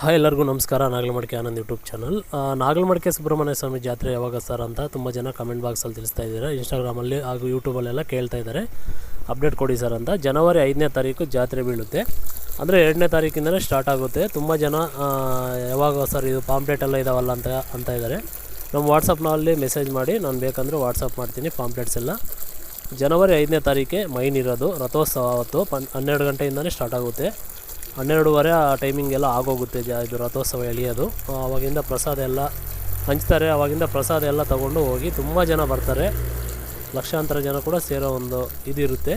Hi ಎಲ್ಲರಿಗೂ ನಮಸ್ಕಾರ. Nagalamadike Anand YouTube channel. Nagalamadike Subrahmanya ಸ್ವಾಮಿ ಜಾತ್ರೆ ಯಾವಾಗ ಸರ್ ಅಂತ ತುಂಬ ಜನ ಕಮೆಂಟ್ ಬಾಕ್ಸಲ್ಲಿ ತಿಳಿಸ್ತಾ ಇದ್ದಾರೆ. ಇನ್ಸ್ಟಾಗ್ರಾಮಲ್ಲಿ ಹಾಗೂ ಯೂಟ್ಯೂಬಲ್ಲೆಲ್ಲ ಕೇಳ್ತಾ ಇದ್ದಾರೆ. ಅಪ್ಡೇಟ್ ಕೊಡಿ ಸರ್ ಅಂತ. ಜನವರಿ ಐದನೇ ತಾರೀಕು ಜಾತ್ರೆ ಬೀಳುತ್ತೆ. ಅಂದರೆ ಎರಡನೇ ತಾರೀಕಿಂದಲೇ ಸ್ಟಾರ್ಟ್ ಆಗುತ್ತೆ. ತುಂಬ ಜನ ಯಾವಾಗ ಸರ್ ಇದು ಪಾಂಪ್ಲೆಟ್ ಎಲ್ಲ ಇದಾವಲ್ಲ ಅಂತ ಅಂತ ಇದ್ದಾರೆ. ನಮ್ಮ ವಾಟ್ಸಪ್ನಲ್ಲಿ ಮೆಸೇಜ್ ಮಾಡಿ. ನಾನು ಬೇಕಂದರೆ ವಾಟ್ಸಪ್ ಮಾಡ್ತೀನಿ ಪಾಂಪ್ಲೆಟ್ಸ್ ಎಲ್ಲ. ಜನವರಿ ಐದನೇ ತಾರೀಕೆ ಮೈನ್ ಇರೋದು ರಥೋತ್ಸವ ಅವತ್ತು. ಪನ್, ಹನ್ನೆರಡು ಗಂಟೆಯಿಂದಲೇ ಸ್ಟಾರ್ಟ್ ಆಗುತ್ತೆ. ಹನ್ನೆರಡುವರೆ ಆ ಟೈಮಿಂಗ್ ಎಲ್ಲ ಆಗೋಗುತ್ತೆ ಜ ಇದು ರಥೋತ್ಸವ ಎಳೆಯೋದು. ಆವಾಗಿಂದ ಪ್ರಸಾದ ಎಲ್ಲ ಹಂಚ್ತಾರೆ. ಆವಾಗಿಂದ ಪ್ರಸಾದ ಎಲ್ಲ ತೊಗೊಂಡು ಹೋಗಿ ತುಂಬ ಜನ ಬರ್ತಾರೆ. ಲಕ್ಷಾಂತರ ಜನ ಕೂಡ ಸೇರೋ ಒಂದು ಇದಿರುತ್ತೆ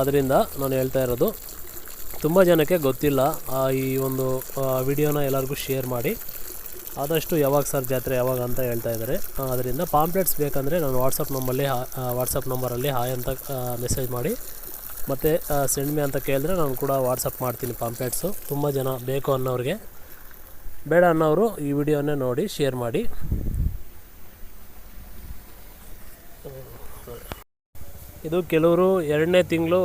ಅದರಿಂದ ನಾನು ಹೇಳ್ತಾ ಇರೋದು, ತುಂಬ ಜನಕ್ಕೆ ಗೊತ್ತಿಲ್ಲ. ಈ ಒಂದು ವಿಡಿಯೋನ ಎಲ್ಲರಿಗೂ ಶೇರ್ ಮಾಡಿ. ಆದಷ್ಟು ಯಾವಾಗ ಸರ್ ಜಾತ್ರೆ ಯಾವಾಗ ಅಂತ ಹೇಳ್ತಾ ಇದ್ದಾರೆ. ಅದರಿಂದ ಪಾಂಪ್ಲೆಟ್ಸ್ ಬೇಕಂದರೆ ನಾನು ವಾಟ್ಸಪ್ ನಂಬಲ್ಲಿ ವಾಟ್ಸಪ್ ನಂಬರಲ್ಲಿ ಹಾಯ್ ಅಂತ ಮೆಸೇಜ್ ಮಾಡಿ. ಮತ್ತು ಸೆಂಡ್ ಅಂತ ಕೇಳಿದ್ರೆ ನಾನು ಕೂಡ ವಾಟ್ಸಪ್ ಮಾಡ್ತೀನಿ ಪಾಂಪ್ಲೆಟ್ಸು ತುಂಬ ಜನ ಬೇಕು ಅನ್ನೋರಿಗೆ. ಬೇಡ ಅನ್ನೋರು ಈ ವಿಡಿಯೋನೇ ನೋಡಿ ಶೇರ್ ಮಾಡಿ. ಇದು ಕೆಲವರು ಎರಡನೇ ತಿಂಗಳು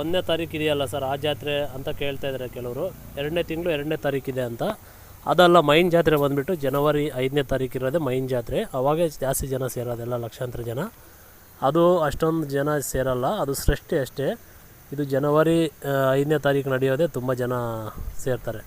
ಒಂದನೇ ತಾರೀಕು ಇದೆಯಲ್ಲ ಸರ್, ಆ ಜಾತ್ರೆ ಅಂತ ಕೇಳ್ತಾ ಇದ್ದಾರೆ ಕೆಲವರು. ಎರಡನೇ ತಿಂಗಳು ಎರಡನೇ ತಾರೀಕು ಇದೆ ಅಂತ. ಅದಲ್ಲ ಮೈನ್ ಜಾತ್ರೆ ಬಂದುಬಿಟ್ಟು ಜನವರಿ ಐದನೇ ತಾರೀಕು ಇರೋದೇ ಮೈನ್ ಜಾತ್ರೆ. ಅವಾಗೇ ಜಾಸ್ತಿ ಜನ ಸೇರೋದೆಲ್ಲ ಲಕ್ಷಾಂತರ ಜನ. ಅದು ಅಷ್ಟೊಂದು ಜನ ಸೇರಲ್ಲ, ಅದು ಸೃಷ್ಟಿ ಅಷ್ಟೇ. ಇದು ಜನವರಿ ಐದನೇ ತಾರೀಕು ನಡೆಯೋದೇ ತುಂಬ ಜನ ಸೇರ್ತಾರೆ.